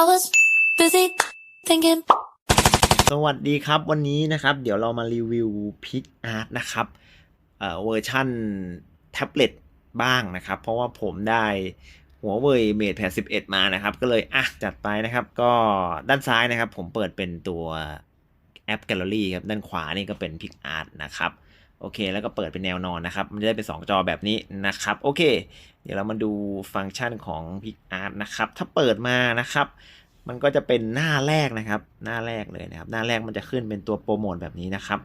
I was busy thinking. สวัสดีครับวันนี้นะครับ เดี๋ยวเรามารีวิวพิกอาร์ตนะครับเอ่อเวอร์ชั่นแท็บเล็ตบ้างนะครับ เพราะว่าผมได้หัวเว่ยเมดแพด11มานะครับ ก็เลยอะจัดไปนะครับ ก็ด้านซ้ายนะครับ ผมเปิดเป็นตัวแอปแกลเลอรี่ครับ ด้านขวานี่ก็เป็นพิกอาร์ตนะครับ โอเค แล้วก็เปิดเป็นแนวนอนนะครับ มันจะได้เป็น 2 จอแบบนี้นะครับ โอเค เดี๋ยวเรามาดูฟังก์ชันของ PicArt นะครับ ถ้าเปิดมานะครับ มันก็จะเป็นหน้าแรกนะครับ หน้าแรกเลยนะครับ หน้าแรกมันจะขึ้นเป็นตัวโปรโมทแบบนี้นะครับ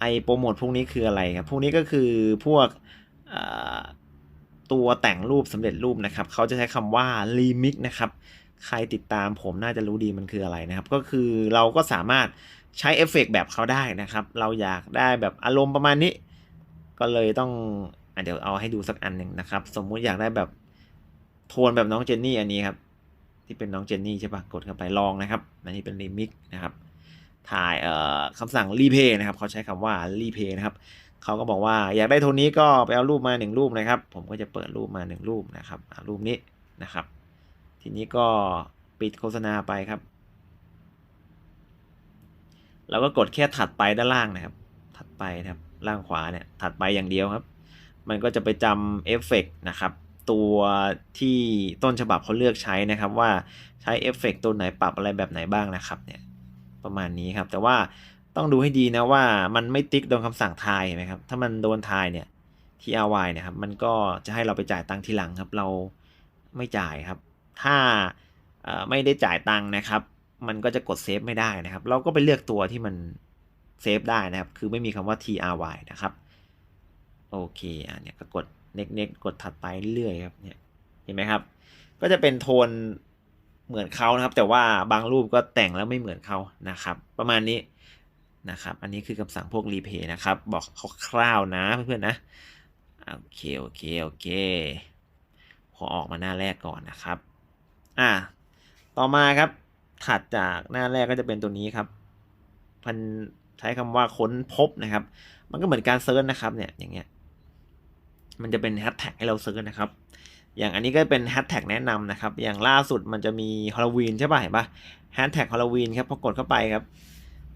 ไอโปรโมทพวกนี้คืออะไรครับ พวกนี้ก็คือพวกตัวแต่งรูปสำเร็จรูปนะครับ เขาจะใช้คำว่า remix นะครับ ใครติดตามผมน่าจะรู้ดีมันคืออะไรนะครับ ก็คือเราก็สามารถใช้เอฟเฟกต์แบบเขาได้นะครับ เราอยากได้แบบอารมณ์ประมาณนี้ ก็เลยต้อง เดี๋ยวเอาให้ดูสักอันหนึ่งนะครับ สมมุติอยากได้แบบโทนแบบน้องเจนนี่อันนี้ครับ ที่เป็นน้องเจนนี่ใช่ปะกดเข้าไปลองนะครับอันนี้เป็นรีมิกนะครับ ถ่ายเอ่อคำสั่งรีเพย์นะครับเขาใช้คำว่ารีเพย์นะครับเขาก็บอกว่าอยากได้โทนนี้ก็ไปเอารูปมาหนึ่งรูปนะครับ ผมก็จะเปิดรูปมาหนึ่งรูปนะครับรูปนี้นะครับ ทีนี้ก็ปิดโฆษณาไปครับเราก็กดแค่ถัดไปด้านล่างนะครับ ถัดไปนะครับ ล่างขวาเนี่ย ถัดไปอย่างเดียวครับ มันก็จะไปจำเอฟเฟกต์นะครับตัวที่ต้นฉบับเขาเลือกใช้นะครับว่าใช้เอฟเฟกต์ตัวไหนปรับอะไรแบบไหนบ้างนะครับเนี่ยประมาณนี้ครับ แต่ว่าต้องดูให้ดีนะว่ามันไม่ติ๊กโดนคำสั่งทายไหมครับถ้ามันโดนทายเนี่ย TRY เนี่ยครับมันก็จะให้เราไปจ่ายตังค์ทีหลังครับ เราไม่จ่ายครับ ถ้าไม่ได้จ่ายตังค์นะครับ มันก็จะกดเซฟไม่ได้นะครับ เราก็ไปเลือกตัวที่มันเซฟได้นะครับ คือไม่มีคำว่า TRY นะครับ โอเคอะเนี่ยก็กด next next กดถัดไปเรื่อยครับเนี่ยเห็นไหมครับ ก็จะเป็นโทนเหมือนเขานะครับ แต่ว่าบางรูปก็แต่งแล้วไม่เหมือนเขานะครับ ประมาณนี้นะครับ อันนี้คือคำสั่งพวกรีเพย์นะครับ บอกคร่าวๆนะเพื่อนๆนะโอเคโอเคโอเคพอออกมาหน้าแรกก่อนนะครับอ่าต่อมาครับถัดจากหน้าแรกก็จะเป็นตัวนี้ครับมันใช้คำว่าค้นพบนะครับ มันก็เหมือนการเซิร์ชนะครับเนี่ยอย่างเงี้ย มันจะเป็นแฮชแท็กให้เราเซิร์ชนะครับ อย่างอันนี้ก็เป็นแฮชแท็กแนะนำนะครับ อย่างล่าสุดมันจะมีฮอลลวีนใช่ป่ะเห็นป่ะแฮชแท็กฮอลลวีนครับพอกดเข้าไปครับ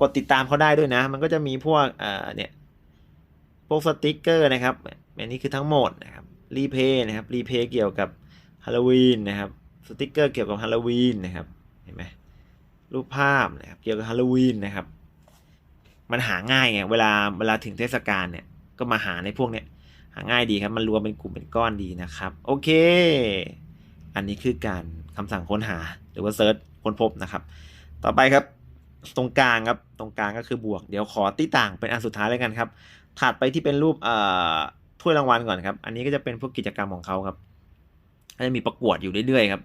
กดติดตามเขาได้ด้วยนะ มันก็จะมีพวกเอ่อเนี่ยพวกสติกเกอร์นะครับอันนี้คือทั้งหมดนะครับรีเพย์นะครับรีเพย์เกี่ยวกับฮาโลวีนนะครับสติกเกอร์เกี่ยวกับฮาโลวีนนะครับเห็นไหมรูปภาพนะครับเกี่ยวกับฮาโลวีนนะครับ มันหาง่ายไงเวลาเวลาถึงเทศกาลเนี่ยก็มาหาในพวกเนี้ย หาง่ายดีครับ มันรวมเป็นกลุ่มเป็นก้อนดีนะครับ โอเค อันนี้คือการคำสั่งค้นหาหรือว่าเซิร์ชค้นพบนะครับ ต่อไปครับ ตรงกลางครับ ตรงกลางก็คือบวก เดี๋ยวขอตีต่างเป็นอันสุดท้ายเลยกันครับ ถัดไปที่เป็นรูปเอ่อถ้วยรางวัลก่อนครับ อันนี้ก็จะเป็นพวกกิจกรรมของเขาครับก็จะมีประกวดอยู่เรื่อยๆครับ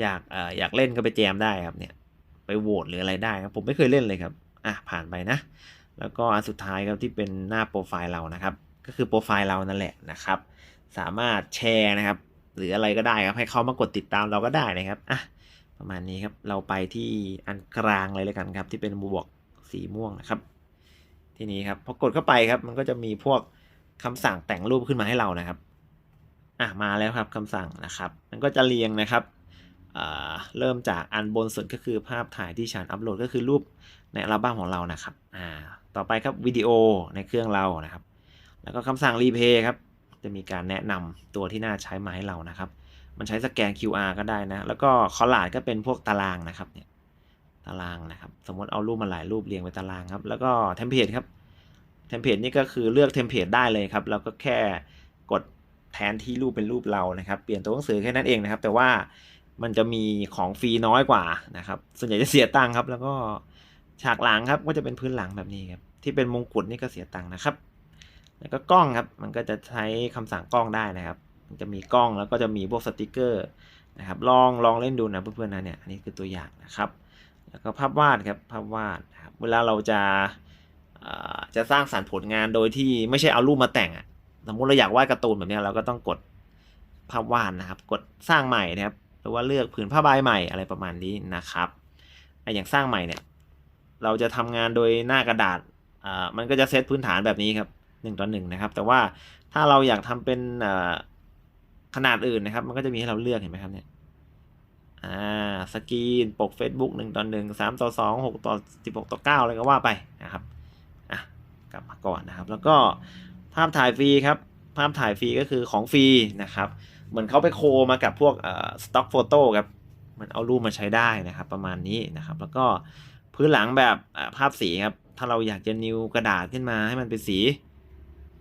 อยากเอ่ออยากเล่นก็ไปแจมได้ครับเนี่ย ไปโหวตหรืออะไรได้ครับ ผมไม่เคยเล่นเลยครับ อะผ่านไปนะ แล้วก็อันสุดท้ายครับที่เป็นหน้าโปรไฟล์เรานะครับ ก็คือโปรไฟล์เรานั่นแหละนะครับ สามารถแชร์นะครับ หรืออะไรก็ได้ครับ ให้เขามากดติดตามเราก็ได้นะครับอะประมาณนี้ครับ เราไปที่อันกลางเลยเลยกันครับ ที่เป็นบวกสีม่วงนะครับ ทีนี้ครับพอกดเข้าไปครับ มันก็จะมีพวกคำสั่งแต่งรูปขึ้นมาให้เรานะครับอะมาแล้วครับคำสั่งนะครับ มันก็จะเรียงนะครับเริ่มจากอันบนสุดก็คือภาพถ่ายที่ฉันอัปโหลดก็คือรูปในอัลบั้มของเรานะครับ อ่า ต่อไปครับวิดีโอในเครื่องเรานะครับ แล้วก็คำสั่งรีเพย์ครับ จะมีการแนะนำตัวที่น่าใช้มาให้เรานะครับ มันใช้สแกน QR ก็ได้นะ แล้วก็คอลลาดก็เป็นพวกตารางนะครับเนี่ยตารางนะครับ สมมติเอารูปมาหลายรูปเรียงเป็นตารางครับ แล้วก็เทมเพลตครับ เทมเพลตนี่ก็คือเลือกเทมเพลตได้เลยครับแล้วก็แค่กดแทนที่รูปเป็นรูปเรานะครับ เปลี่ยนตัวหนังสือแค่นั้นเองนะครับ แต่ว่ามันจะมีของฟรีน้อยกว่านะครับ ส่วนใหญ่จะเสียตังค์ครับ แล้วก็ฉากหลังครับ ก็จะเป็นพื้นหลังแบบนี้ครับ ที่เป็นมงกุฎนี่ก็เสียตังค์นะครับ แล้วก็กล้องครับ มันก็จะใช้คำสั่งกล้องได้นะครับ มันจะมีกล้องแล้วก็จะมีพวกสติกเกอร์นะครับ ลองลองเล่นดูนะเพื่อนๆนะเนี่ย อันนี้คือตัวอย่างนะครับ แล้วก็ภาพวาดครับ ภาพวาดครับ เวลาเราจะจะสร้างสรรค์ผลงานโดยที่ไม่ใช่เอารูปมาแต่งอะสมมติเราอยากวาดการ์ตูนแบบนี้เราก็ต้องกดภาพวาดนะครับ กดสร้างใหม่นะครับ หรือว่าเลือกผืนผ้าใบใหม่อะไรประมาณนี้นะครับไออย่างสร้างใหม่เนี่ย เราจะทำงานโดยหน้ากระดาษอ่ามันก็จะเซตพื้นฐานแบบนี้ครับ หนึ่งต่อหนึ่งนะครับ แต่ว่าถ้าเราอยากทำเป็นขนาดอื่นนะครับ มันก็จะมีให้เราเลือกเห็นไหมครับเนี่ยอ่าสกรีนปก Facebook หนึ่งต่อหนึ่งสามต่อสองหกต่อสิบหกต่อเก้าอะไรก็ว่าไปนะครับอะกลับมาก่อนนะครับ แล้วก็ภาพถ่ายฟรีครับ ภาพถ่ายฟรีก็คือของฟรีนะครับ เหมือนเขาไปโคมากับพวกสต็อกโฟโต้ครับมันเอารูปมาใช้ได้นะครับ ประมาณนี้นะครับ แล้วก็พื้นหลังแบบภาพสีครับ ถ้าเราอยากจะนิวกระดาษขึ้นมาให้มันเป็นสี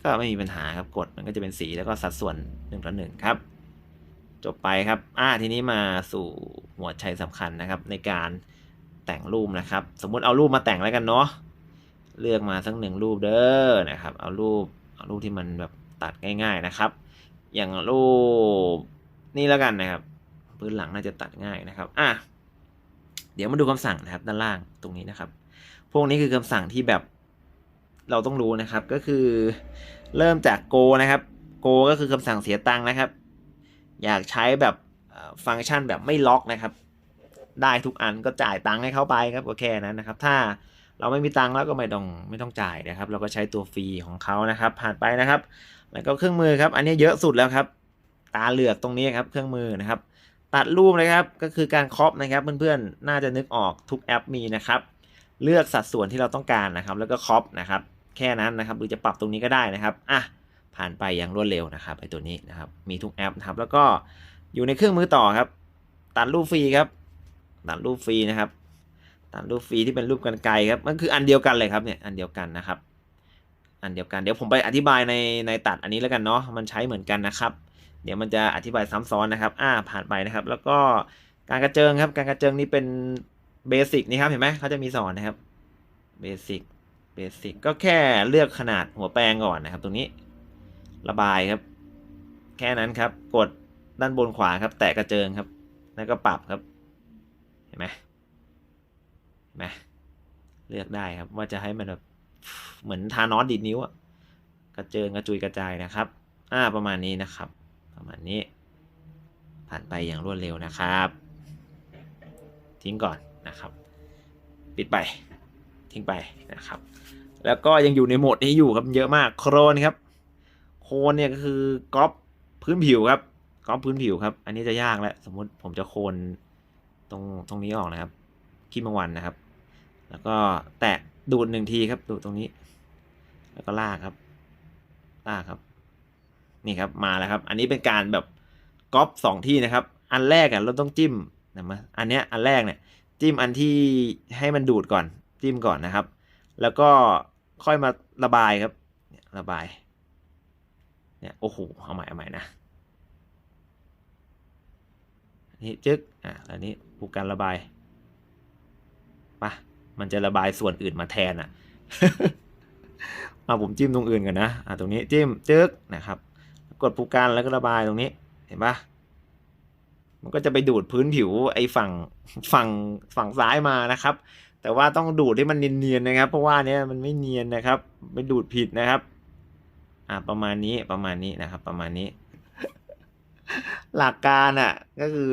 ก็ไม่มีปัญหาครับกดมันก็จะเป็นสีแล้วก็สัดส่วนหนึ่งต่อหนึ่งครับ จบไปครับอ่าทีนี้มาสู่หัวใจสำคัญนะครับ ในการแต่งรูปนะครับ สมมุติเอารูปมาแต่งแล้วกันเนาะเลือกมาสักหนึ่งรูปเด้อนะครับ เอารูปเอารูปที่มันแบบตัดง่าย ๆนะครับ อย่างรูปนี่แล้วกันนะครับพื้นหลังน่าจะตัดง่ายนะครับอะเดี๋ยวมาดูคำสั่งนะครับด้านล่างตรงนี้นะครับ พวกนี้คือคำสั่งที่แบบ เราต้องรู้นะครับก็คือ เริ่มจาก go นะครับ go ก็คือคำสั่งเสียตังค์นะครับ อยากใช้แบบฟังก์ชันแบบไม่ล็อกนะครับ ได้ทุกอันก็จ่ายตังค์ให้เขาไปครับก็แค่นั้นนะครับ ถ้าเราไม่มีตังค์แล้วก็ไม่ต้องไม่ต้องจ่ายนะครับ เราก็ใช้ตัวฟรีของเขานะครับ ผ่านไปนะครับ แล้วก็เครื่องมือครับ อันนี้เยอะสุดแล้วครับ ตาเหลือกตรงนี้ครับ เครื่องมือนะครับ ตัดรูปนะครับก็คือการครอปนะครับ เพื่อนๆน่าจะนึกออกทุกแอปมีนะครับ เลือกสัดส่วนที่เราต้องการนะครับ แล้วก็ครอปนะครับ แค่นั้นนะครับ หรือจะปรับตรงนี้ก็ได้นะครับอะผ่านไปอย่างรวดเร็วนะครับไอตัวนี้นะครับ มีทุกแอปนะครับ แล้วก็อยู่ในเครื่องมือต่อครับ ตัดรูปฟรีครับ ตัดรูปฟรีนะครับ ตัดรูปฟรีที่เป็นรูปกันไกลครับ มันคืออันเดียวกันเลยครับเนี่ย อันเดียวกันนะครับ อันเดียวกัน เดี๋ยวผมไปอธิบายในในตัดอันนี้แล้วกันเนาะ มันใช้เหมือนกันนะครับ เดี๋ยวมันจะอธิบายซ้ำซ้อนนะครับ อ่า ผ่านไปนะครับ แล้วก็การกระเจิงครับ การกระเจิงนี่เป็นเบสิกนี่ครับ เห็นไหมเขาจะมีสอนนะครับ เบสิก เบสิกก็แค่เลือกขนาดหัวแปรงก่อนนะครับตรงนี้ ระบายครับ แค่นั้นครับ กดด้านบนขวาครับ แตะกระเจิงครับ แล้วก็ปรับครับ เห็นไหมเห็นไหมเลือกได้ครับ ว่าจะให้มันแบบเหมือนทานอสดีดนิ้วอะกระเจิงกระจุยกระจายนะครับ อ่าประมาณนี้นะครับ ประมาณนี้ ผ่านไปอย่างรวดเร็วนะครับ ทิ้งก่อนนะครับ ปิดไป ทิ้งไปนะครับ แล้วก็ยังอยู่ในโหมดนี้อยู่ครับเยอะมากโครนครับ โคนเนี่ยก็คือก๊อปพื้นผิวครับก๊อปพื้นผิวครับ อันนี้จะยากแล้วสมมุติผมจะโคนตรงตรงนี้ออกนะครับขี้แมงวันนะครับ แล้วก็แตะดูดหนึ่งทีครับ ดูดตรงนี้ แล้วก็ลากครับ ลากครับ นี่ครับมาแล้วครับ อันนี้เป็นการแบบก๊อปสองที่นะครับ อันแรกอะเราต้องจิ้มนะมาอันเนี้ยอันแรกเนี่ย จิ้มอันที่ให้มันดูดก่อน จิ้มก่อนนะครับ แล้วก็ค่อยมาระบายครับเนี่ยระบายเนี่ยโอ้โหเอาใหม่เอาใหม่นะนี่จึ๊กอะอันนี้ผูกการระบายปะมันจะระบายส่วนอื่นมาแทนอะมาผมจิ้มตรงอื่นกันนะอะตรงนี้จิ้มจึ๊กนะครับ กดผูกการแล้วก็ระบายตรงนี้เห็นปะมันก็จะไปดูดพื้นผิวไอ้ฝั่งฝั่งฝั่งซ้ายมานะครับ แต่ว่าต้องดูดให้มันเนียนๆนะครับ เพราะว่าเนี้ยมันไม่เนียนนะครับไปดูดผิดนะครับ อ่าประมาณนี้ประมาณนี้นะครับ ประมาณนี้ หลักการอะ ก็คือ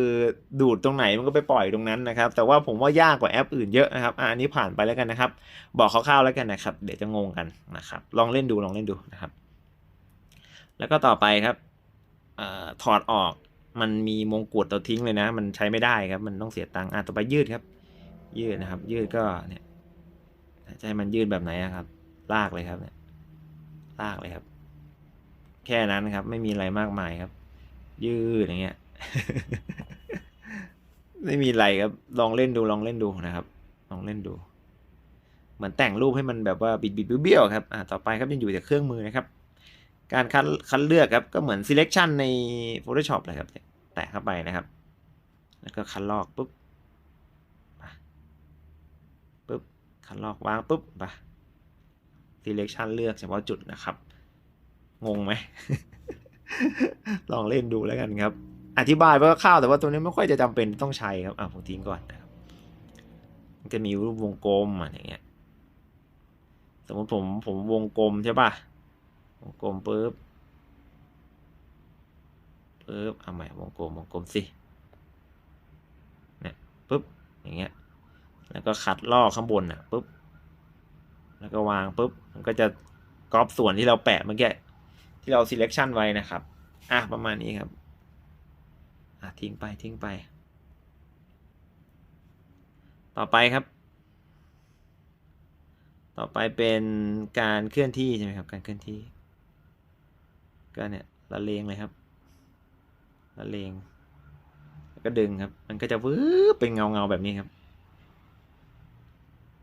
ดูดตรงไหนมันก็ไปปล่อยตรงนั้นนะครับ แต่ว่าผมว่ายากกว่าแอปอื่นเยอะนะครับอ่าอันนี้ผ่านไปแล้วกันนะครับ บอกคร่าวๆแล้วกันนะครับ เดี๋ยวจะงงกันนะครับ ลองเล่นดูลองเล่นดูนะครับ แล้วก็ต่อไปครับเอ่อถอดออกมันมีมงกุฎตัวทิ้งเลยนะ มันใช้ไม่ได้ครับ มันต้องเสียตังค์อะต่อไปยืดครับ ยืดนะครับ ยืดก็เนี่ยจะให้มันยืดแบบไหนครับ ลากเลยครับเนี่ยลากเลยครับ แค่นั้นครับ ไม่มีอะไรมากมายครับ ยืดอย่างเงี้ย ไม่มีอะไรครับ ลองเล่นดูลองเล่นดูนะครับ ลองเล่นดู เหมือนแต่งรูปให้มันแบบว่าบิดบิดเบี้ยวครับอ่าต่อไปครับยังอยู่แต่เครื่องมือนะครับ การคัดคัดเลือกครับ ก็เหมือน selection ใน Photoshop เลยครับ แตะเข้าไปนะครับ แล้วก็คัดลอกปุ๊บไปปุ๊บ คัดลอกวางปุ๊บไป selection เลือกเฉพาะจุดนะครับ งงไหม ลองเล่นดูแล้วกันครับ อธิบายว่าข้าวแต่ว่าตัวนี้ไม่ค่อยจะจำเป็นต้องใช้ครับ อะผมทิ้งก่อนนะครับมันจะมีรูปวงกลมอะอย่างเงี้ย สมมติผมผมวงกลมใช่ป่ะ วงกลมปุ๊บปุ๊บเอาใหม่วงกลมวงกลมสิเนี่ยปุ๊บอย่างเงี้ย แล้วก็คัดลอกข้างบนอะปุ๊บแล้วก็วางปุ๊บมันก็จะก๊อปส่วนที่เราแปะเมื่อกี้ที่เรา selection ไว้นะครับ อะประมาณนี้ครับ อะทิ้งไปทิ้งไป ต่อไปครับ ต่อไปเป็นการเคลื่อนที่ใช่ไหมครับ การเคลื่อนที่ ก็เนี่ยละเลงเลยครับละเลง แล้วก็ดึงครับ มันก็จะวืบเป็นเงาเงาแบบนี้ครับ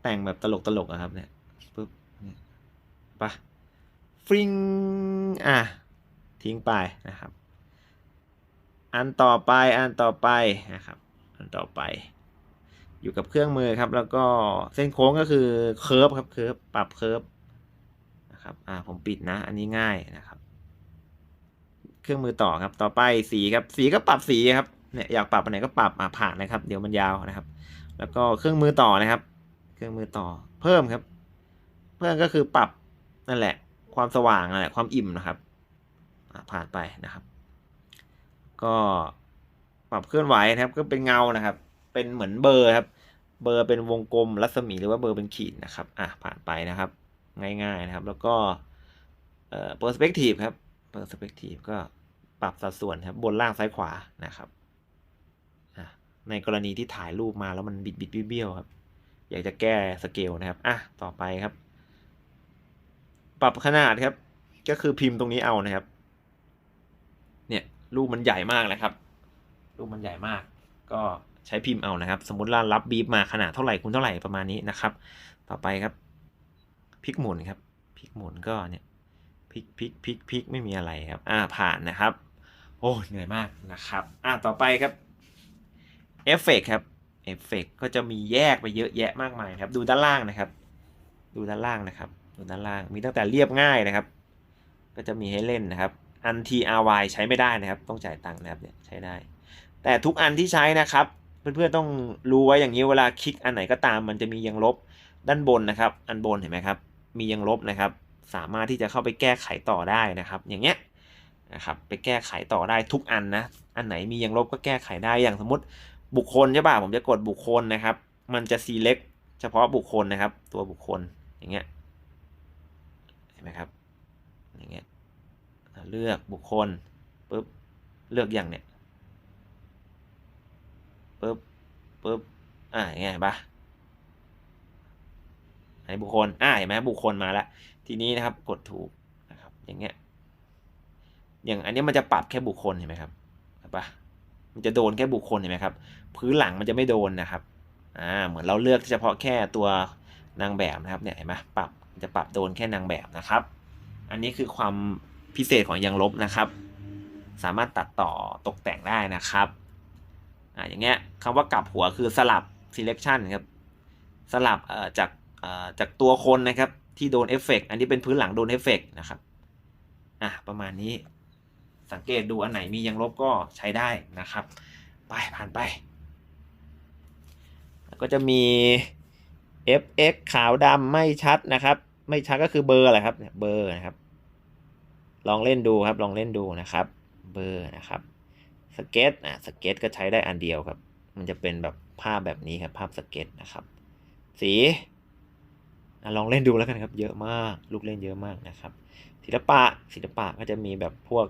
แต่งแบบตลกตลกอะครับเนี่ยปึ๊บเนี่ยไปะฟริงอะ ทิ้งไปนะครับ อันต่อไปอันต่อไปนะครับ อันต่อไป อยู่กับเครื่องมือครับ แล้วก็เส้นโค้งก็คือเคิร์ฟครับเคิร์ฟปรับเคิร์ฟนะครับอ่าผมปิดนะ อันนี้ง่ายนะครับ เครื่องมือต่อครับ ต่อไปสีครับ สีก็ปรับสีครับเนี่ยอยากปรับอันไหนก็ปรับอ่าผ่านนะครับ เดี๋ยวมันยาวนะครับ แล้วก็เครื่องมือต่อนะครับ เครื่องมือต่อ เพิ่มครับ เพิ่มก็คือปรับนั่นแหละ ความสว่างนั่นแหละความอิ่มนะครับอ่าผ่านไปนะครับ ก็ปรับเคลื่อนไหวนะครับ ก็เป็นเงานะครับ เป็นเหมือนเบอร์ครับ เบอร์เป็นวงกลมรัศมีหรือว่าเบอร์เป็นขีดนะครับ อะผ่านไปนะครับ ง่ายๆนะครับ แล้วก็เอ่อ perspective ครับ perspective ก็ปรับสัดส่วนครับ บนล่างซ้ายขวานะครับอะในกรณีที่ถ่ายรูปมาแล้วมันบิดบิดเบี้ยวครับ อยากจะแก้สเกลนะครับ อะ ต่อไปครับ ปรับขนาดครับ ก็คือพิมพ์ตรงนี้เอานะครับ เนี่ยรูปมันใหญ่มากนะครับ รูปมันใหญ่มาก ก็ใช้พิมพ์เอานะครับ สมมติเรารับบีฟมาขนาดเท่าไหร่คูณเท่าไหร่ประมาณนี้นะครับ ต่อไปครับพลิกหมุนครับพลิกหมุนก็เนี่ยพลิกพลิกพลิกพลิกไม่มีอะไรครับ อ่าผ่านนะครับ โอ้เหนื่อยมากนะครับ อ่าต่อไปครับเอฟเฟกครับ เอฟเฟกก็จะมีแยกไปเยอะแยะมากมายครับ ดูด้านล่างนะครับ ดูด้านล่างนะครับ ดูด้านล่าง มีตั้งแต่เรียบง่ายนะครับ ก็จะมีให้เล่นนะครับ อัน TRY ใช้ไม่ได้นะครับ ต้องจ่ายตังค์นะครับเนี่ยใช้ได้ แต่ทุกอันที่ใช้นะครับ เพื่อนๆต้องรู้ไว้อย่างนี้เวลาคลิกอันไหนก็ตาม มันจะมียังลบด้านบนนะครับ อันบนเห็นไหมครับ มียังลบนะครับ สามารถที่จะเข้าไปแก้ไขต่อได้นะครับ อย่างเงี้ยนะครับ ไปแก้ไขต่อได้ทุกอันนะ อันไหนมียังลบก็แก้ไขได้ อย่างสมมติ บุคคลใช่ป่ะผมจะกดบุคคลนะครับ มันจะ select เฉพาะบุคคลนะครับ ตัวบุคคลอย่างเงี้ยเห็นไหมครับอย่างเงี้ยเลือกบุคคลปุ๊บเลือกอย่างเนี้ยปุ๊บปุ๊บอ่าอย่างเงี้ยเห็นปะอันนี้บุคคลอ่าเห็นไหมบุคคลมาแล้วทีนี้นะครับกดถูกนะครับอย่างเงี้ยอย่างอันนี้มันจะปรับแค่บุคคลเห็นไหมครับเห็นปะ มันจะโดนแค่บุคคลเห็นไหมครับ พื้นหลังมันจะไม่โดนนะครับอ่าเหมือนเราเลือกเฉพาะแค่ตัวนางแบบนะครับเนี่ยเห็นไหมปรับจะปรับโดนแค่นางแบบนะครับ อันนี้คือความพิเศษของยางลบนะครับ สามารถตัดต่อตกแต่งได้นะครับอ่าอย่างเงี้ยคำว่ากลับหัวคือสลับ selection ครับสลับเอ่อจากเอ่อจากตัวคนนะครับที่โดนเอฟเฟกต์อันนี้เป็นพื้นหลังโดนเอฟเฟกต์นะครับอะประมาณนี้ สังเกตดูอันไหนมียางลบก็ใช้ได้นะครับ ไปผ่านไปแล้วก็จะมี fx ขาวดำไม่ชัดนะครับ ไม่ชัดก็คือเบอร์อะไรครับเบอร์นะครับ ลองเล่นดูครับลองเล่นดูนะครับ เบอร์นะครับสเก็ตอะสเก็ตก็ใช้ได้อันเดียวครับ มันจะเป็นแบบภาพแบบนี้ครับภาพสเก็ตนะครับ สีอะลองเล่นดูแล้วกันครับ เยอะมาก ลูกเล่นเยอะมากนะครับ ศิลปะศิลปะก็จะมีแบบพวก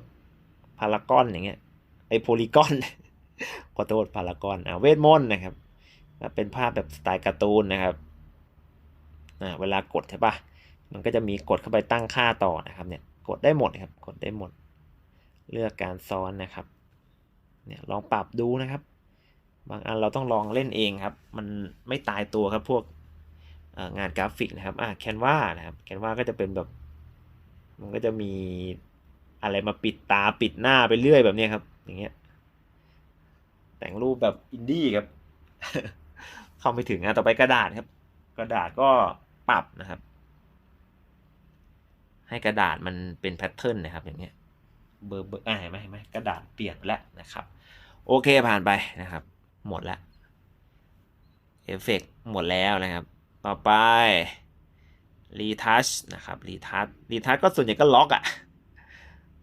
พารากอนอย่างเงี้ยไอโพลีกอนขอโทษพารากอนอะเวทมนต์นะครับ เป็นภาพแบบสไตล์การ์ตูนนะครับอ่าเวลากดใช่ปะมันก็จะมีกดเข้าไปตั้งค่าต่อนะครับเนี่ยกดได้หมดครับกดได้หมด เลือกการซ้อนนะครับเนี่ยลองปรับดูนะครับ บางอันเราต้องลองเล่นเองครับ มันไม่ตายตัวครับพวกงานกราฟิกนะครับอ่าแคนวานะครับแคนวาก็จะเป็นแบบ มันก็จะมี อะไรมาปิดตาปิดหน้าไปเรื่อยแบบนี้ครับ อย่างเงี้ย แต่งรูปแบบอินดี้ครับ เข้าไม่ถึงอะต่อไปกระดาษครับ กระดาษก็ปรับนะครับ ให้กระดาษมันเป็นแพทเทิร์นนะครับ อย่างเงี้ย เบอร์เบอร์อ่าเห็นไหมเห็นไหมกระดาษเปลี่ยนแล้วนะครับ โอเคผ่านไปนะครับ หมดแล้วเอฟเฟกหมดแล้วนะครับ ต่อไปรีทัชนะครับรีทัชรีทัชก็ส่วนใหญ่ก็ล็อกอะ่ะ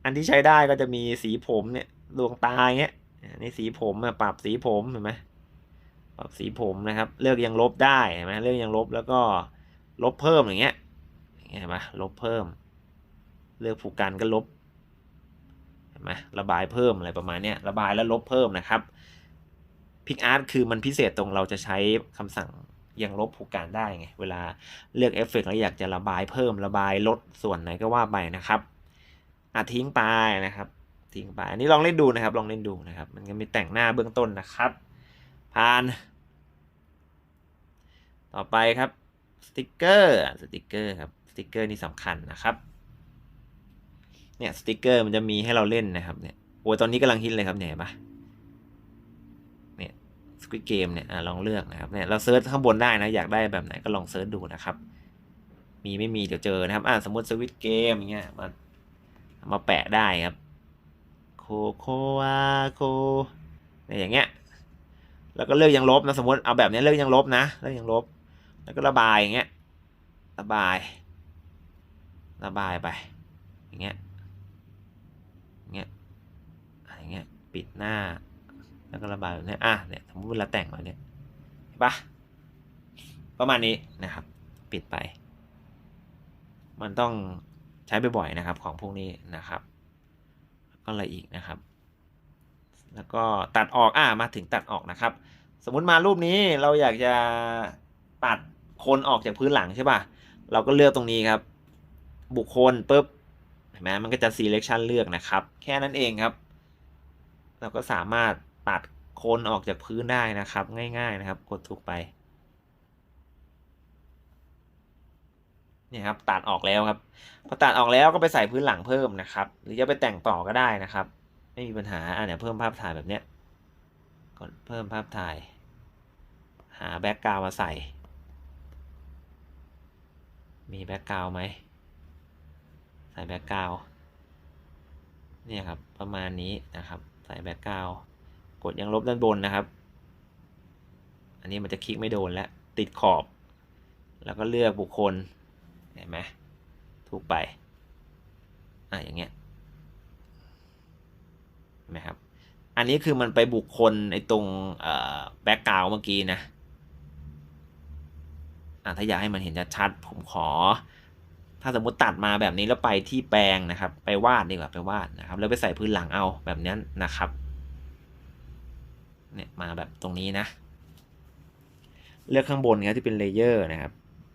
อันที่ใช้ได้ก็จะมีสีผมเนี่ยดวงตาอย่างเงี้ยนี่สีผมปรับสีผมเห็นไหมปรับสีผมนะครับ เลือกยังลบได้เห็นไหมเลือกยังลบแล้วก็ลบเพิ่มอย่างเงี้ยเห็นไหมลบเพิ่ม เลือกผูกกันก็ลบเห็นไหมระบายเพิ่มอะไรประมาณเนี้ยระบายแล้วลบเพิ่มนะครับพิกอาร์ตคือมันพิเศษตรงเราจะใช้คำสั่งยังลบผูกการได้ไงเวลาเลือกเอฟเฟกต์แล้วอยากจะระบายเพิ่มระบายลดส่วนไหนก็ว่าไปนะครับ อะทิ้งไปนะครับ ทิ้งไป อันนี้ลองเล่นดูนะครับ ลองเล่นดูนะครับ มันก็มีแต่งหน้าเบื้องต้นนะครับ ผ่าน ต่อไปครับ สติกเกอร์ สติกเกอร์ครับ สติกเกอร์นี่สำคัญนะครับ เนี่ยสติกเกอร์มันจะมีให้เราเล่นนะครับ เนี่ย โอ้ตอนนี้กำลังฮิตเลยครับเนี่ยเห็นปะเนี่ยสควิตเกมเนี่ยอลองเลือกนะครับ เนี่ยเราเซิร์ชข้างบนได้นะ อยากได้แบบไหนก็ลองเซิร์ชดูนะครับ มีไม่มีเดี๋ยวเจอนะครับ อะสมมติสวิตเกมอย่างเงี้ยมา มาแปะได้ครับ โคโควาโคเนี่ยอย่างเงี้ย แล้วก็เลือกยังลบนะสมมติเอาแบบนี้เลือกยังลบนะเลือกยังลบ แล้วก็ระบายอย่างเงี้ย ระบาย ระบายไป อย่างเงี้ย อย่างเงี้ยอย่างเงี้ย ปิดหน้า แล้วก็ระบายแบบนี้อะเนี่ยสมมติเวลาแต่งมาเนี่ยปะประมาณนี้นะครับ ปิดไป มันต้อง ใช้บ่อยๆนะครับของพวกนี้นะครับก็อะไรอีกนะครับ แล้วก็ตัดออกอ่ามาถึงตัดออกนะครับ สมมุติมารูปนี้เราอยากจะตัดคนออกจากพื้นหลังใช่ป่ะเราก็เลือกตรงนี้ครับ บุคคลปุ๊บเห็นไหมมันก็จะ selection เลือกนะครับ แค่นั้นเองครับ เราก็สามารถตัดคนออกจากพื้นได้นะครับ ง่าย ๆนะครับ กดถูกไป เนี่ยครับตัดออกแล้วครับพอตัดออกแล้วก็ไปใส่พื้นหลังเพิ่มนะครับ หรือจะไปแต่งต่อก็ได้นะครับ ไม่มีปัญหาอะเนี่ยเพิ่มภาพถ่ายแบบเนี้ยกดเพิ่มภาพถ่าย หาแบ็กกราวมาใส่ มีแบ็กกราวไหมใส่แบ็กกราวเนี่ยครับประมาณนี้นะครับ ใส่แบ็กกราวกดยังลบด้านบนนะครับ อันนี้มันจะคลิกไม่โดนแล้วติดขอบ แล้วก็เลือกบุคคล เห็นไหมถูกไปอะอย่างเงี้ยเห็นไหมครับ อันนี้คือมันไปบุคคลในตรงแบ็กกราวเมื่อกี้นะอะถ้าอยากให้มันเห็นชัดๆผมขอ ถ้าสมมติตัดมาแบบนี้แล้วไปที่แปลงนะครับ ไปวาดดีกว่าไปวาดนะครับ แล้วไปใส่พื้นหลังเอาแบบนั้นนะครับเนี่ยมาแบบตรงนี้นะ เลือกข้างบนครับที่เป็นเลเยอร์นะครับ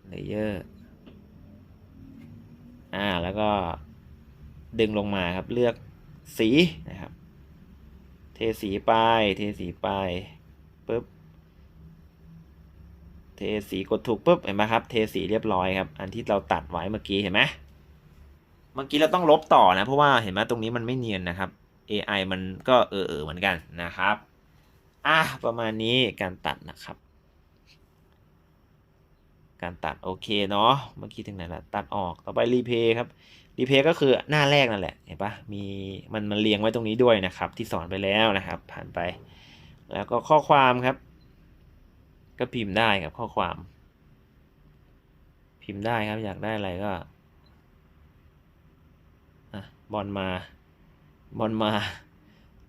เลเยอร์ อ่าแล้วก็ดึงลงมาครับเลือกสีนะครับ เทสีไป เทสีไปปุ๊บเทสีกดถูกปุ๊บเห็นไหมครับ เทสีเรียบร้อยครับ อันที่เราตัดไว้เมื่อกี้เห็นไหมเมื่อกี้เราต้องลบต่อนะ เพราะว่าเห็นไหมตรงนี้มันไม่เนียนนะครับ AI มันก็เออเออเหมือนกันนะครับ อะประมาณนี้การตัดนะครับ การตัดโอเคเนาะเมื่อกี้ถึงไหนละตัดออกต่อไปรีเพย์ครับรีเพย์ก็คือหน้าแรกนั่นแหละเห็นปะมีมันมันเรียงไว้ตรงนี้ด้วยนะครับ ที่สอนไปแล้วนะครับ ผ่านไป แล้วก็ข้อความครับ ก็พิมพ์ได้ครับข้อความ พิมพ์ได้ครับอยากได้อะไรก็บอลมาบอลมา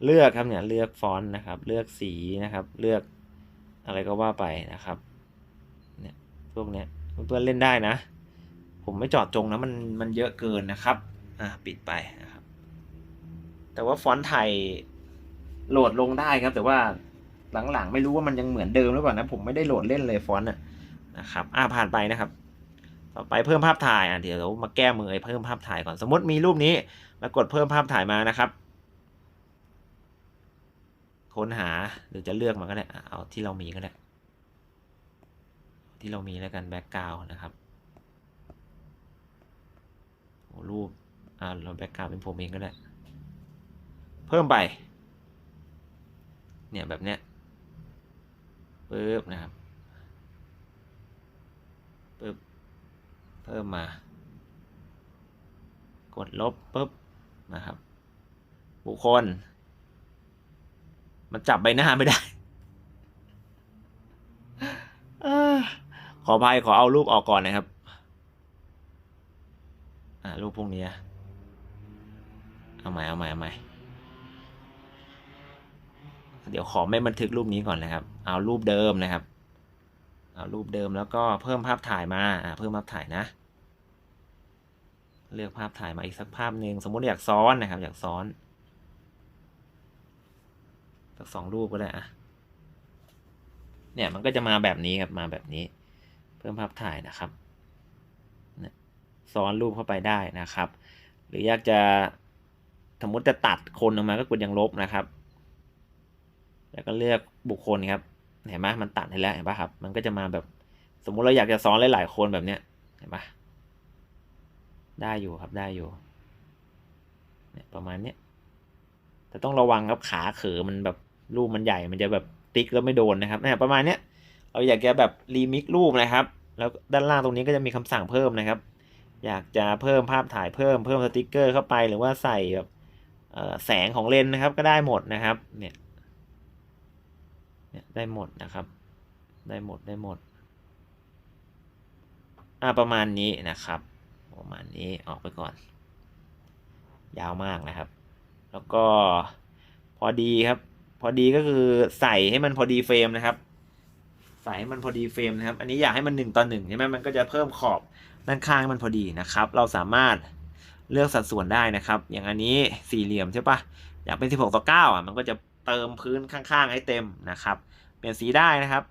เลือกครับเนี่ยเลือกฟอนต์นะครับ เลือกสีนะครับ เลือกอะไรก็ว่าไปนะครับ พวกเนี้ยเพื่อนเล่นได้นะ ผมไม่จอดจงนะมันมันเยอะเกินนะครับ อะปิดไปนะครับ แต่ว่าฟอนต์ไทยโหลดลงได้ครับ แต่ว่าหลังๆ ไม่รู้ว่ามันยังเหมือนเดิมหรือเปล่านะ ผมไม่ได้โหลดเล่นเลยฟอนต์นะครับ อ่าผ่านไปนะครับต่อไปเพิ่มภาพถ่ายอะเดี๋ยวเรามาแก้มือไอ้เพิ่มภาพถ่ายก่อนสมมติมีรูปนี้แล้วกดเพิ่มภาพถ่ายมานะครับ ค้นหาหรือจะเลือกมาก็ได้อะเอาที่เรามีก็ได้ ที่เรามีแล้วกันแบ็กกราวนะครับโอ้รูปอ่าเราแบ็กกราวเป็นผมเองก็ได้ เพิ่มไป เนี่ยแบบเนี้ยปึ๊บนะครับปึ๊บเพิ่มมา กดลบปุ๊บนะครับ บุคคล มันจับใบหน้าไม่ได้เอ้ อขออภัยขอเอารูปออกก่อนนะครับ อ่ารูปพวกนี้เอาใหม่เอาใหม่เอาใหม่เดี๋ยวขอไม่บันทึกรูปนี้ก่อนนะครับ เอารูปเดิมนะครับ เอารูปเดิมแล้วก็เพิ่มภาพถ่ายมา อ่าเพิ่มภาพถ่ายนะ เลือกภาพถ่ายมาอีกสักภาพหนึ่งสมมติอยากซ้อนนะครับ อยากซ้อนสักสองรูปก็ได้อะเนี่ยมันก็จะมาแบบนี้ครับมาแบบนี้ เพิ่มภาพถ่ายนะครับซ้อนรูปเข้าไปได้นะครับ หรืออยากจะสมมติจะตัดคนออกมาก็กดยังลบนะครับ แล้วก็เลือกบุคคลครับเห็นไหมมันตัดให้แล้วเห็นปะครับ มันก็จะมาแบบสมมุติเราอยากจะซ้อนหลายๆคนแบบเนี้ยเห็นปะได้อยู่ครับได้อยู่เนี่ยประมาณเนี้ยแต่ต้องระวังครับขาเขอมันแบบรูปมันใหญ่มันจะแบบติ๊กแล้วไม่โดนนะครับเนี่ยประมาณเนี้ย เราอยากจะแบบรีมิกรูปนะครับ แล้วด้านล่างตรงนี้ก็จะมีคำสั่งเพิ่มนะครับ อยากจะเพิ่มภาพถ่ายเพิ่มเพิ่มสติกเกอร์เข้าไปหรือว่าใส่แบบแสงของเลนส์นะครับก็ได้หมดนะครับเนี่ยเนี่ยได้หมดนะครับ ได้หมดได้หมดอ่าประมาณนี้นะครับ ประมาณนี้ออกไปก่อน ยาวมากนะครับ แล้วก็พอดีครับ พอดีก็คือใส่ให้มันพอดีเฟรมนะครับ ใส่ให้มันพอดีเฟรมนะครับ อันนี้อยากให้มันหนึ่งต่อหนึ่งใช่ไหมมันก็จะเพิ่มขอบด้านข้างให้มันพอดีนะครับ เราสามารถเลือกสัดส่วนได้นะครับ อย่างอันนี้สี่เหลี่ยมใช่ปะอยากเป็น 16ต่อ9อะมันก็จะเติมพื้นข้างๆ ให้เต็มนะครับ เปลี่ยนสีได้นะครับ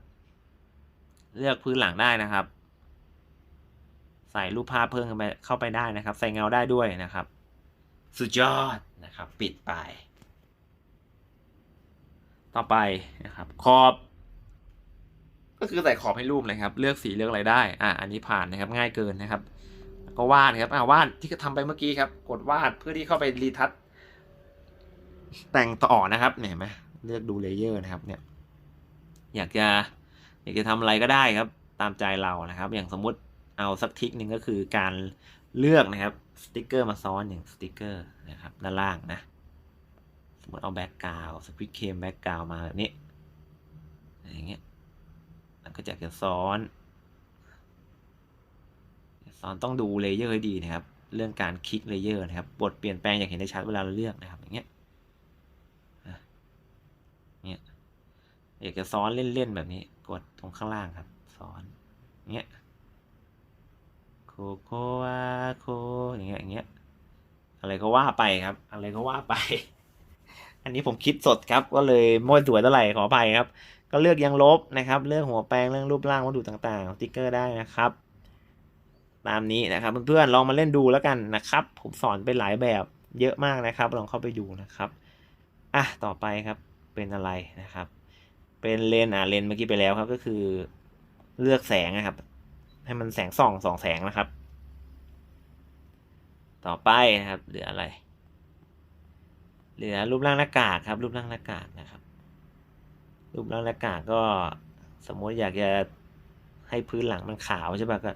เลือกพื้นหลังได้นะครับ ใส่รูปภาพเพิ่มเข้าไปเข้าไปได้นะครับ ใส่เงาได้ด้วยนะครับ สุดยอดนะครับ ปิดไป ต่อไปนะครับ ขอบ ก็คือใส่ขอบให้รูปเลยครับ เลือกสีเลือกอะไรได้ อะ อันนี้ผ่านนะครับง่ายเกินนะครับ ก็วาดครับ อ่าวาดที่ทำไปเมื่อกี้ครับ กดวาดเพื่อที่เข้าไปรีทัชแต่งต่อนะครับเห็นไหมเลือกดูเลเยอร์นะครับ เนี่ย อยากจะ อยากจะทำอะไรก็ได้ครับ ตามใจเรานะครับ อย่างสมมุติเอาสักทิกหนึ่งก็คือการเลือกนะครับสติกเกอร์มาซ้อนอย่างสติกเกอร์นะครับด้านล่างนะสมมติเอาแบ็กกราวสควิตเคมแบ็กกราวมาแบบนี้อย่างเงี้ย แล้วก็จะจะซ้อนซ้อนต้องดูเลเยอร์ให้ดีนะครับ เรื่องการคลิกเลเยอร์นะครับ บทเปลี่ยนแปลงอย่างเห็นได้ชัดเวลาเราเลือกนะครับอย่างเงี้ยเนี่ยอยากจะซ้อนเล่นๆแบบนี้ กดตรงข้างล่างครับ ซ้อนเงี้ยโคโควาโคอย่างเงี้ยอย่างเงี้ยอะไรก็ว่าไปครับ อะไรก็ว่าไป อันนี้ผมคิดสดครับ ก็เลยมั่วตัวเท่าไหร่ขออภัยครับ ก็เลือกยังลบนะครับ เลือกหัวแปลงเรื่องรูปร่างวัตถุต่างๆติ๊กเกอร์ได้นะครับ ตามนี้นะครับเพื่อนๆลองมาเล่นดูแล้วกันนะครับ ผมสอนไปหลายแบบเยอะมากนะครับ ลองเข้าไปดูนะครับอะต่อไปครับเป็นอะไรนะครับ เป็นเลน์อะเลน์เมื่อกี้ไปแล้วครับก็คือเลือกแสงนะครับ ให้มันแสงส่องสองแสงนะครับ ต่อไปนะครับเหลืออะไรเหลือรูปร่างหน้ากากครับ รูปร่างหน้ากากนะครับ รูปร่างหน้ากากก็สมมติอยากจะให้พื้นหลังมันขาวใช่ป่ะก็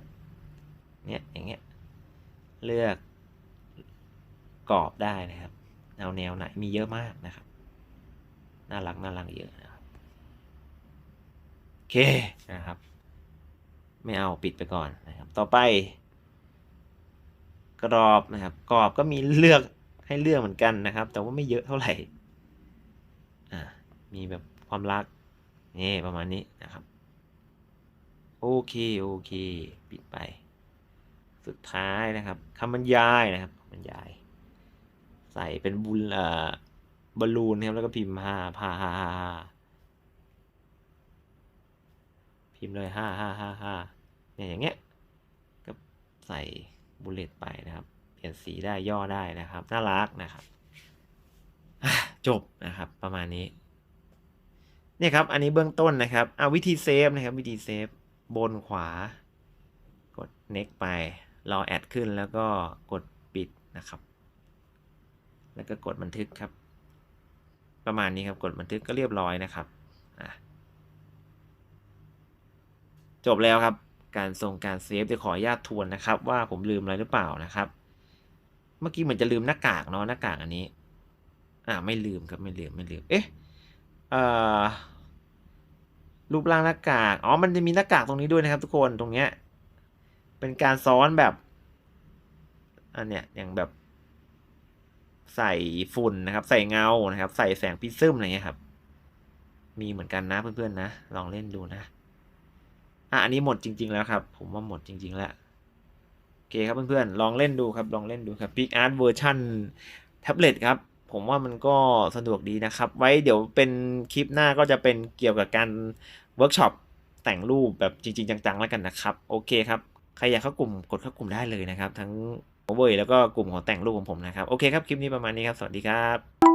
เนี่ยอย่างเงี้ยเลือกกรอบได้นะครับแนวแนวไหนมีเยอะมากนะครับน่ารักน่ารักเยอะนะครับโอเคนะครับ ไม่เอาปิดไปก่อนนะครับ ต่อไป กรอบนะครับกรอบก็มีเลือกให้เลือกเหมือนกันนะครับ แต่ว่าไม่เยอะเท่าไหร่อ่ามีแบบความรัก นี่ประมาณนี้นะครับ โอเคโอเค ปิดไป สุดท้ายนะครับคำบรรยายนะครับบรรยาย ใส่เป็นบุลเอ่อบอลลูนนะครับแล้วก็พิมพ์ห้าห้าห้าห้าห้าพิมพ์เลยห้าห้าห้าห้าเนี่ยอย่างเงี้ยก็ใส่บุลเลตไปนะครับ เปลี่ยนสีได้ย่อได้นะครับ น่ารักนะครับจบนะครับ ประมาณนี้ เนี่ยครับ อันนี้เบื้องต้นนะครับเอาวิธีเซฟนะครับวิธีเซฟบนขวากด next ไปรอแอดขึ้นแล้วก็กดปิดนะครับ แล้วก็กดบันทึกครับ ประมาณนี้ครับกดบันทึกก็เรียบร้อยนะครับจบแล้วครับ การส่งการเซฟจะขออนุญาตทวนนะครับ ว่าผมลืมอะไรหรือเปล่านะครับ เมื่อกี้เหมือนจะลืมหน้ากากเนาะหน้ากากอันนี้ อ่าไม่ลืมครับไม่ลืมไม่ลืมเอ๊ะ รูปร่างหน้ากาก อ๋อ มันจะมีหน้ากากตรงนี้ด้วยนะครับทุกคน ตรงเนี้ย เป็นการซ้อนแบบ อันเนี้ย อย่างแบบ ใส่ฝุ่นนะครับ ใส่เงา นะครับ ใส่แสงพิซึมอะไรเงี้ยครับ มีเหมือนกันนะเพื่อนๆนะ ลองเล่นดูนะ อะ อันนี้หมดจริง ๆ แล้วครับ ผมว่าหมดจริง ๆ แล้ว โอเคครับเพื่อนๆ ลองเล่นดูครับ ลองเล่นดูครับ Pic Art เวอร์ชันแท็บเล็ตครับ ผมว่ามันก็สะดวกดีนะครับ ไว้เดี๋ยวเป็นคลิปหน้าก็จะเป็นเกี่ยวกับการเวิร์กช็อปแต่งรูปแบบจริง ๆ จังๆ แล้วกันนะครับ โอเคครับ ใครอยากเข้ากลุ่มกดเข้ากลุ่มได้เลยนะครับ ทั้งโอเวอร์แล้วก็กลุ่มของแต่งรูปของผมนะครับ โอเคครับ คลิปนี้ประมาณนี้ครับ สวัสดีครับ